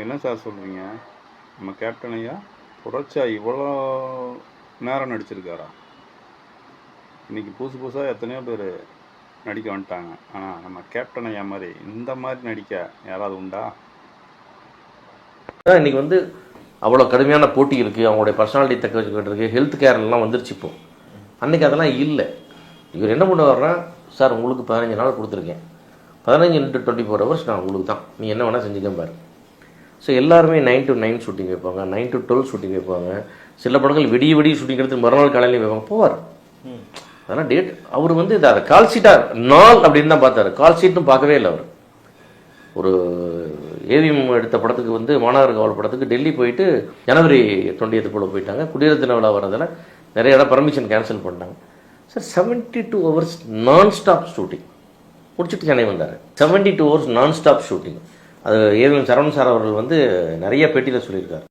என்ன சார் சொல்கிறீங்க நம்ம கேப்டன் ஐயா புரட்சா இவ்வளோ நேரம் நடிச்சிருக்காரா? இன்றைக்கி புதுசு புதுசாக எத்தனையோ பேர் நடிக்க வந்துட்டாங்க. ஆனால் நம்ம கேப்டன் ஐயா மாதிரி இந்த மாதிரி நடிக்க யாராவது உண்டா? இன்றைக்கி வந்து அவ்வளோ கடுமையான போட்டி இருக்குது அவங்களுடைய பர்சனாலிட்டி தக்க வச்சுக்கிட்டு இருக்கு ஹெல்த் கேர்லாம் வந்துருச்சு இப்போ. அன்றைக்கி அதெல்லாம் இல்லை. இவர் என்ன பண்ண வர்றா சார் உங்களுக்கு பதினஞ்சு நாள் கொடுத்துருக்கேன். பதினஞ்சு இன்ட்டு டுவெண்ட்டி ஃபோர் ஹவர்ஸ் நான் உங்களுக்கு தான் நீ என்ன வேணால் செஞ்சுக்க பாரு. ஸோ எல்லாருமே நைன் டு நைன் ஷூட்டிங் வைப்பாங்க. நைன் டு டுவெல் ஷூட்டிங் வைப்பாங்க. சில படங்கள் விடிய விடிய ஷூட்டிங் எடுத்து மறுநாள் காலையிலையும் வைப்பாங்க. போவார். அதெல்லாம் டேட் அவர் வந்து இதை அதை கால் ஷீட்டாக நாள் அப்படின்னு தான் பார்த்தாரு. கால் ஷீட்டும் பார்க்கவே இல்லை அவர். ஒரு ஏவிஎம் எடுத்த படத்துக்கு வந்து மாநகர காவல் படத்துக்கு டெல்லி போயிட்டு ஜனவரி டுவெண்ட்டி போல் போயிட்டாங்க. குடியரசு தின விழா வரதில் நிறைய இடம் பர்மிஷன் கேன்சல் பண்ணிட்டாங்க. Sir seventy two hours non stop shooting முடிச்சுட்டு சென்னை வந்தார். Seventy two hours non stop shooting அது ஏவிஎம் சரவணன் சார் அவர்கள் வந்து நிறைய பேட்டியில் சொல்லியிருக்காரு.